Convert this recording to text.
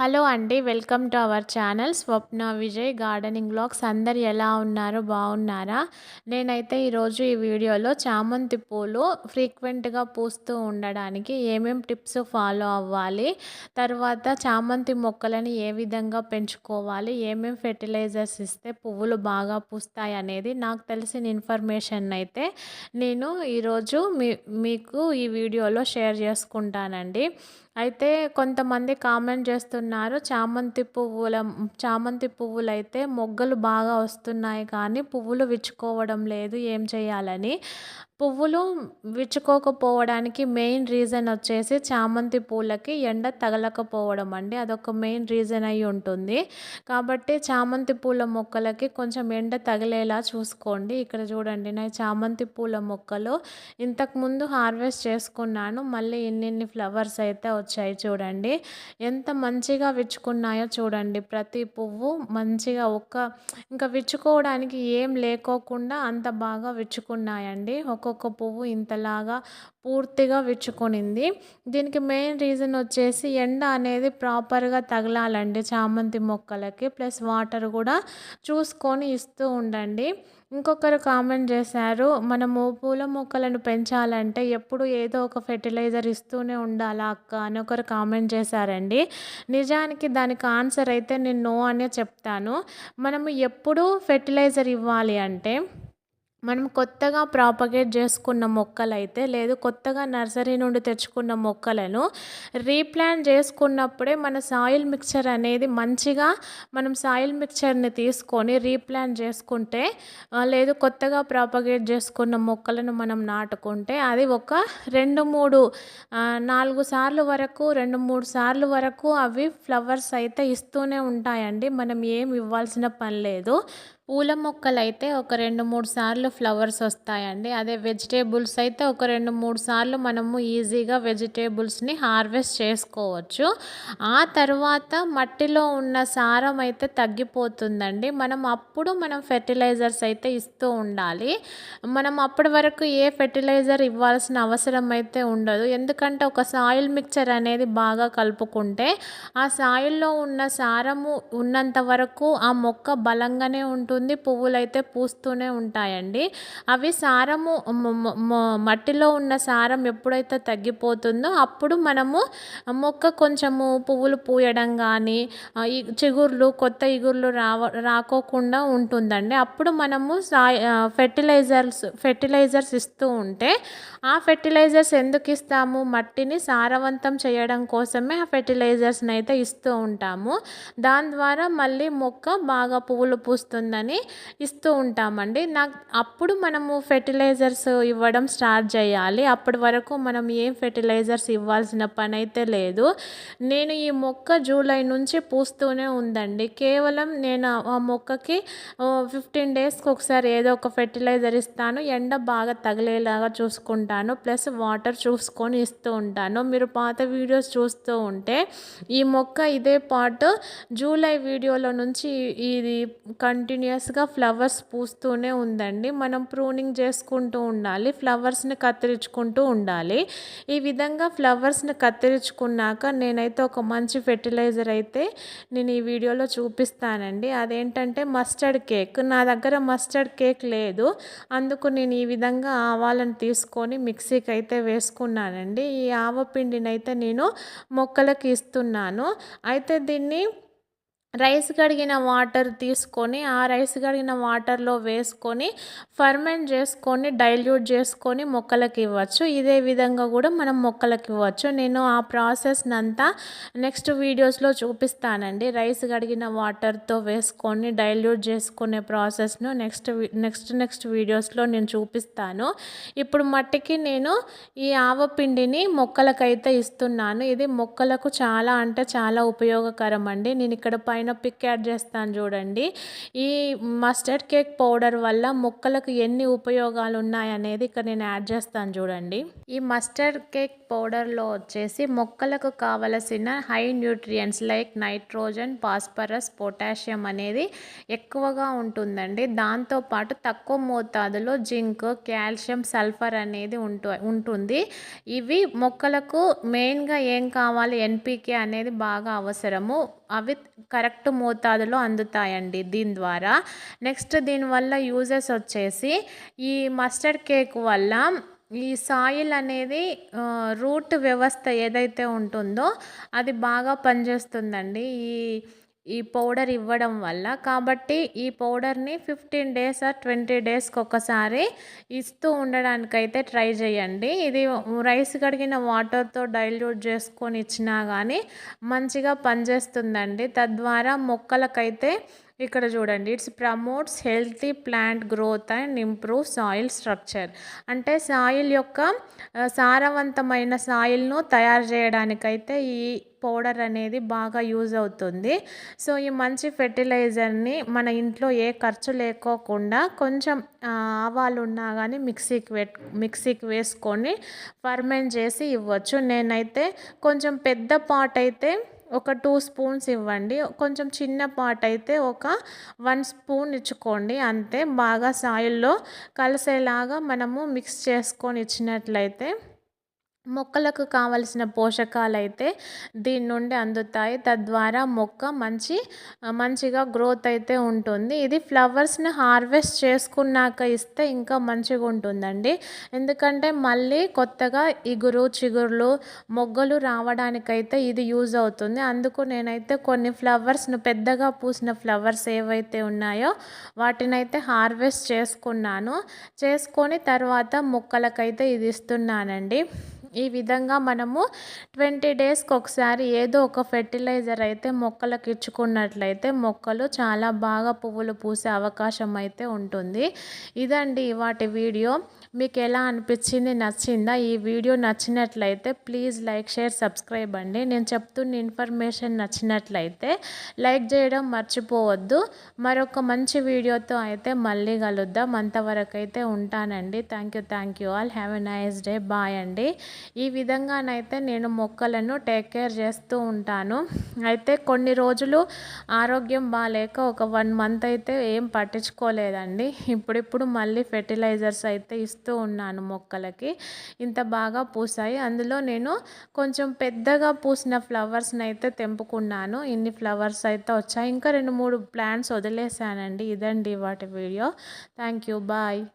Hello అండి welcome to our channel Swapna Vijay gardening blogs. అందరు ఎలా ఉన్నారు? బాగున్నారా? నేనైతే ఈరోజు ఈ వీడియోలో చామంతి పూలు ఫ్రీక్వెంట్గా పూస్తూ ఉండడానికి ఏమేం టిప్స్ ఫాలో అవ్వాలి? తర్వాత చామంతి మొక్కలని ఏ విధంగా పెంచుకోవాలి? ఏమేం ఫెర్టిలైజర్స్ ఇస్తే పువ్వులు బాగా పూస్తాయి అనేది నాకు తెలిసిన ఇన్ఫర్మేషన్ అయితే నేను ఈరోజు మీ మీకు ఈ వీడియోలో షేర్ చేసుకుంటానండి. అయితే కొంతమంది కామెంట్ చేస్తున్న చేస్తున్నారు చామంతి పువ్వుల చామంతి పువ్వులు అయితే మొగ్గలు బాగా వస్తున్నాయి కానీ పువ్వులు విచ్చుకోవడం లేదు ఏం చేయాలని. పువ్వులు విచ్చుకోకపోవడానికి మెయిన్ రీజన్ వచ్చేసి చామంతి పూలకి ఎండ తగలకపోవడం అండి. అదొక మెయిన్ రీజన్ అయి ఉంటుంది. కాబట్టి చామంతి పూల మొక్కలకి కొంచెం ఎండ తగిలేలా చూసుకోండి. ఇక్కడ చూడండి నా చామంతి పూల మొక్కలు ఇంతకుముందు హార్వెస్ట్ చేసుకున్నాను. మళ్ళీ ఇన్నిన్ని ఫ్లవర్స్ అయితే వచ్చాయి చూడండి. ఎంత మంచిగా విచ్చుకున్నాయో చూడండి. ప్రతి పువ్వు మంచిగా ఒక్క ఇంకా విచ్చుకోవడానికి ఏం లేకోకుండా అంత బాగా విచ్చుకున్నాయండి. ఒక ఒక్కొక్క పువ్వు ఇంతలాగా పూర్తిగా విచ్చుకొనింది. దీనికి మెయిన్ రీజన్ వచ్చేసి ఎండ అనేది ప్రాపర్గా తగలాలండి చామంతి మొక్కలకి ప్లస్ వాటర్ కూడా చూసుకొని ఇస్తూ ఉండండి. ఇంకొకరు కామెంట్ చేశారు మనము పూల మొక్కలను పెంచాలంటే ఎప్పుడు ఏదో ఒక ఫెర్టిలైజర్ ఇస్తూనే ఉండాలా అక్క? అని ఒకరు కామెంట్ చేశారండి. నిజానికి దానికి ఆన్సర్ అయితే నేను నో అనే చెప్తాను. మనము ఎప్పుడు ఫెర్టిలైజర్ ఇవ్వాలి అంటే మనం కొత్తగా ప్రాపగేట్ చేసుకున్న మొక్కలైతే లేదు కొత్తగా నర్సరీ నుండి తెచ్చుకున్న మొక్కలను రీప్లాంట్ చేసుకున్నప్పుడే మన సాయిల్ మిక్చర్ అనేది మంచిగా మనం సాయిల్ మిక్చర్ని తీసుకొని రీప్లాంట్ చేసుకుంటే లేదు కొత్తగా ప్రాపగేట్ చేసుకున్న మొక్కలను మనం నాటుకుంటే అది ఒక రెండు మూడు నాలుగు సార్లు వరకు రెండు మూడు సార్లు వరకు అవి ఫ్లవర్స్ అయితే ఇస్తూనే ఉంటాయండి. మనం ఏం ఇవ్వాల్సిన పని లేదు. పూల మొక్కలైతే ఒక రెండు మూడు సార్లు ఫ్లవర్స్ వస్తాయండి. అదే వెజిటేబుల్స్ అయితే ఒక రెండు మూడు సార్లు మనము ఈజీగా వెజిటేబుల్స్ని హార్వెస్ట్ చేసుకోవచ్చు. ఆ తర్వాత మట్టిలో ఉన్న సారం అయితే తగ్గిపోతుందండి. మనం అప్పుడు మనం ఫెర్టిలైజర్స్ అయితే ఇస్తూ ఉండాలి. మనం అప్పటి వరకు ఏ ఫెర్టిలైజర్ ఇవ్వాల్సిన అవసరం అయితే ఉండదు. ఎందుకంటే ఒక సాయిల్ మిక్చర్ అనేది బాగా కలుపుకుంటే ఆ సాయిల్లో ఉన్న సారము ఉన్నంత వరకు ఆ మొక్క బలంగానే ఉంటుంది ఉంటుంది పువ్వులు అయితే పూస్తూనే ఉంటాయండి. అవి సారము మట్టిలో ఉన్న సారం ఎప్పుడైతే తగ్గిపోతుందో అప్పుడు మనము మొక్క కొంచెము పువ్వులు పూయడం కానీ చిగుర్లు కొత్త ఇగుర్లు రావ రాకోకుండా ఉంటుందండి. అప్పుడు మనము ఫెర్టిలైజర్స్ ఫెర్టిలైజర్స్ ఇస్తూ ఉంటే ఆ ఫెర్టిలైజర్స్ ఎందుకు ఇస్తాము? మట్టిని సారవంతం చేయడం కోసమే ఆ ఫెర్టిలైజర్స్ని అయితే ఇస్తూ ఉంటాము. దాని ద్వారా మళ్ళీ మొక్క బాగా పువ్వులు పూస్తుందని అని ఇస్తూ ఉంటామండి. నాకు అప్పుడు మనము ఫెర్టిలైజర్స్ ఇవ్వడం స్టార్ట్ చేయాలి. అప్పటి వరకు మనం ఏం ఫెర్టిలైజర్స్ ఇవ్వాల్సిన పని అయితే లేదు. నేను ఈ మొక్క జూలై నుంచి పూస్తూనే ఉందండి. కేవలం నేను ఆ మొక్కకి ఫిఫ్టీన్ డేస్కి ఒకసారి ఏదో ఒక ఫెర్టిలైజర్ ఇస్తాను. ఎండ బాగా తగిలేలాగా చూసుకుంటాను. ప్లస్ వాటర్ చూసుకొని ఇస్తూ ఉంటాను. మీరు పాత వీడియోస్ చూస్తూ ఉంటే ఈ మొక్క ఇదే పాటు జూలై వీడియోలో నుంచి ఇది కంటిన్యూస్ కంటిన్యూస్గా ఫ్లవర్స్ పూస్తూనే ఉందండి. మనం ప్రూనింగ్ చేసుకుంటూ ఉండాలి ఫ్లవర్స్ని కత్తిరించుకుంటూ ఉండాలి. ఈ విధంగా ఫ్లవర్స్ని కత్తిరించుకున్నాక నేనైతే ఒక మంచి ఫెర్టిలైజర్ అయితే నేను ఈ వీడియోలో చూపిస్తానండి. అదేంటంటే మస్టర్డ్ కేక్. నా దగ్గర మస్టర్డ్ కేక్ లేదు. అందుకు నేను ఈ విధంగా ఆవాలను తీసుకొని మిక్సీకి అయితే వేసుకున్నానండి. ఈ ఆవపిండిని అయితే నేను మొక్కలకి ఇస్తున్నాను. అయితే దీన్ని రైస్ కడిగిన వాటర్ తీసుకొని ఆ రైస్ కడిగిన వాటర్లో వేసుకొని ఫర్మెంట్ చేసుకొని డైల్యూట్ చేసుకొని మొక్కలకి ఇవ్వచ్చు. ఇదే విధంగా కూడా మనం మొక్కలకి ఇవ్వచ్చు. నేను ఆ ప్రాసెస్నంతా నెక్స్ట్ వీడియోస్లో చూపిస్తానండి. రైస్ కడిగిన వాటర్తో వేసుకొని డైల్యూట్ చేసుకునే ప్రాసెస్ను నెక్స్ట్ నెక్స్ట్ నెక్స్ట్ వీడియోస్లో నేను చూపిస్తాను. ఇప్పుడు మట్టికి నేను ఈ ఆవపిండిని మొక్కలకైతే ఇస్తున్నాను. ఇది మొక్కలకు చాలా అంటే చాలా ఉపయోగకరం అండి నేను ఇక్కడ పైన పిక్ యాడ్ చేస్తాను చూడండి. ఈ మస్టర్డ్ కేక్ పౌడర్ వల్ల మొక్కలకు ఎన్ని ఉపయోగాలు ఉన్నాయనేది ఇక్కడ నేను యాడ్ చేస్తాను చూడండి. ఈ మస్టర్డ్ కేక్ పౌడర్లో వచ్చేసి మొక్కలకు కావలసిన high nutrients like nitrogen phosphorus potassium అనేది ఎక్కువగా ఉంటుందండి. దాంతోపాటు తక్కువ మోతాదులో జింక్ కాల్షియం సల్ఫర్ అనేది ఉంటు ఉంటుంది. ఇవి మొక్కలకు మెయిన్గా ఏం కావాలి? ఎన్పికే అనేది బాగా అవసరము. అవి కరెక్ట్ మోతాదులో అందుతాయండి దీని ద్వారా. నెక్స్ట్ దీనివల్ల యూజెస్ వచ్చేసి ఈ మస్టర్డ్ కేక్ వల్ల ఈ సాయిల్ అనేది రూట్ వ్యవస్థ ఏదైతే ఉంటుందో అది బాగా పనిచేస్తుందండి. ఈ ఈ పౌడర్ ఇవ్వడం వల్ల. కాబట్టి ఈ పౌడర్ని ఫిఫ్టీన్ డేస్ ఆర్ ట్వంటీ డేస్కి ఒకసారి ఇస్తూ ఉండడానికైతే ట్రై చేయండి. ఇది రైస్ కడిగిన వాటర్తో డైల్యూట్ చేసుకొని ఇచ్చినా కానీ మంచిగా పనిచేస్తుందండి. తద్వారా మొక్కలకైతే ఇక్కడ చూడండి. It's promotes healthy plant growth and improve soil structure అంటే సాయిల్ యొక్క సారవంతమైన సాయిల్ను తయారు చేయడానికైతే ఈ పౌడర్ అనేది బాగా యూజ్ అవుతుంది. సో ఈ మంచి ఫెర్టిలైజర్ని మన ఇంట్లో ఏ ఖర్చు లేకోకుండా కొంచెం ఆవాలు ఉన్నా కానీ మిక్సీకి పెట్ మిక్సీకి వేసుకొని ఫర్మెంట్ చేసి ఇవ్వచ్చు. నేనైతే కొంచెం పెద్ద పాట్ అయితే ఒక టూ స్పూన్స్ ఇవ్వండి. కొంచెం చిన్న పాట్ అయితే ఒక వన్ స్పూన్ ఇచ్చుకోండి. అంతే బాగా సాయిల్లో కలిసేలాగా మనము మిక్స్ చేసుకొని ఇచ్చినట్లయితే మొక్కలకు కావలసిన పోషకాలు అయితే దీని నుండి అందుతాయి. తద్వారా మొక్క మంచి మంచిగా గ్రోత్ అయితే ఉంటుంది. ఇది ఫ్లవర్స్ని హార్వెస్ట్ చేసుకున్నాక ఇస్తే ఇంకా మంచిగా ఉంటుందండి. ఎందుకంటే మళ్ళీ కొత్తగా ఇగురు చిగురులు మొగ్గలు రావడానికైతే ఇది యూజ్ అవుతుంది. అందుకు నేనైతే కొన్ని ఫ్లవర్స్ను పెద్దగా పూసిన ఫ్లవర్స్ ఏవైతే ఉన్నాయో వాటినైతే హార్వెస్ట్ చేసుకున్నాను. చేసుకొని తర్వాత మొక్కలకైతే ఇది ఇస్తున్నానండి. ఈ విధంగా మనము ట్వంటీ డేస్కి ఒకసారి ఏదో ఒక ఫెర్టిలైజర్ అయితే మొక్కలకు ఇచ్చుకున్నట్లయితే మొక్కలు చాలా బాగా పువ్వులు పూసే అవకాశం అయితే ఉంటుంది. ఇదండి వాటి వీడియో. మీకు ఎలా అనిపించింది నచ్చిందా? ఈ వీడియో నచ్చినట్లయితే ప్లీజ్ లైక్ షేర్ సబ్స్క్రైబ్ అండి. నేను చెప్తున్న ఇన్ఫర్మేషన్ నచ్చినట్లయితే లైక్ చేయడం మర్చిపోవద్దు. మరొక మంచి వీడియోతో అయితే మళ్ళీ కలుద్దాం. అంతవరకు అయితే ఉంటానండి. Thank you thank you all. Have a nice day. Bye అండి. ఈ విధంగానైతే నేను మొక్కలను టేక్ కేర్ చేస్తూ ఉంటాను. అయితే కొన్ని రోజులు ఆరోగ్యం బాగాలేక ఒక వన్ మంత్ అయితే ఏం పట్టించుకోలేదండి. ఇప్పుడిప్పుడు మళ్ళీ ఫెర్టిలైజర్స్ అయితే ఇస్తూ ఉన్నాను మొక్కలకి. ఇంత బాగా పూసాయి. అందులో నేను కొంచెం పెద్దగా పూసిన ఫ్లవర్స్ని అయితే తెంపుకున్నాను. ఇన్ని ఫ్లవర్స్ అయితే వచ్చాయి. ఇంకా రెండు మూడు ప్లాంట్స్ వదిలేసానండి ఇదండి వాటి వీడియో. Thank you. బాయ్.